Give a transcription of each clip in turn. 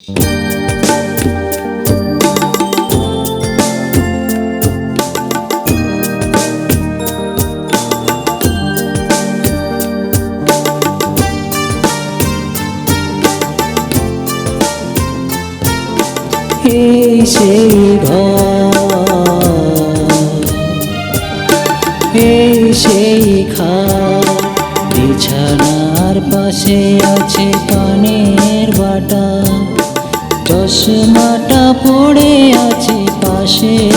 এই সেই এই সেই খাট বিছানার পাশে আছে পানের বাটা। চশমাটা পড়ে আছে পাশে।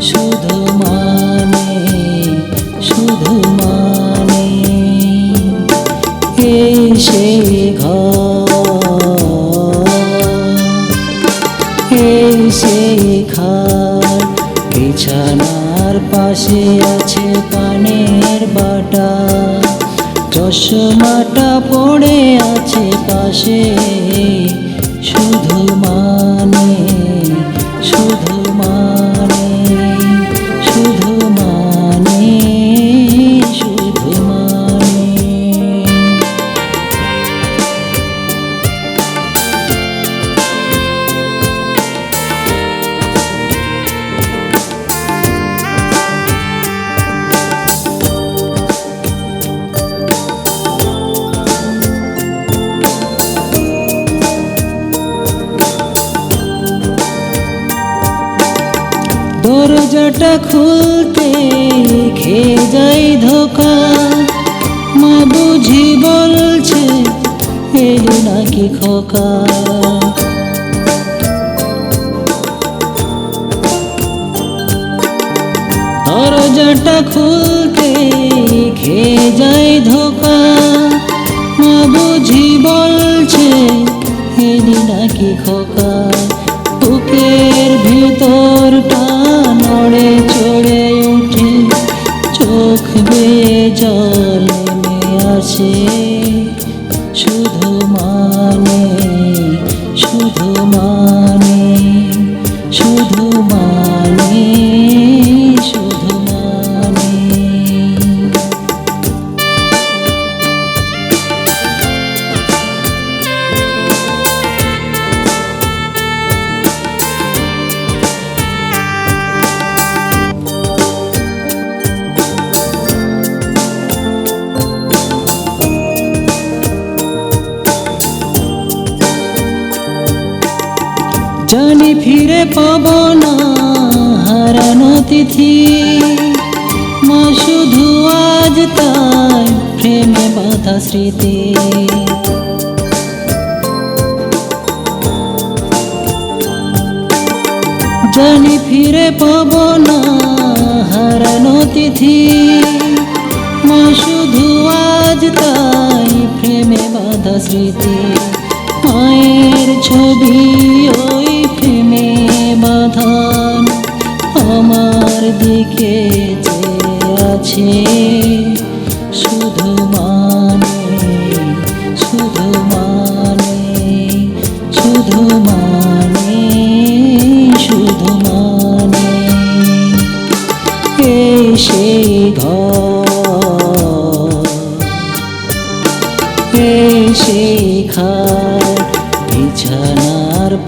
শুধু মানে শুধু মানে। এই সেই ঘর খাট, বিছানার পাশে আছে পানের বাটা। চশমাটা পড়ে আছে পাশে। দরজাটা খুলতে খেয়ে যাই ধোকা। মা বুঝি বলছে, এলি নাকি খোকা? দরজাটা খুলতে খেয়ে যাই ধোকা। মা বুঝি বলছে, এলি নাকি খোকা? বুকের ভিতরটা জল আসে। শুধু মানে শুধু মানে জানি ফিরে পাব না হারানো তিথি। মা শুধু আজ তাই প্রেমে বাধা স্মৃতি। জানি ফিরে পাব না হারানো তিথি। মা শুধু আজ তাই প্রেমে বাধা স্মৃতি। মায়ের ছবি ওই বাঁধান আমার দিকে চেয়ে আছে শুধু মানে শুধু মানে শুধু মানে শুধু মানে এই সেই ঘর বিছানার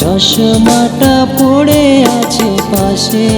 চশমাটা পড়ে আছে পাশে।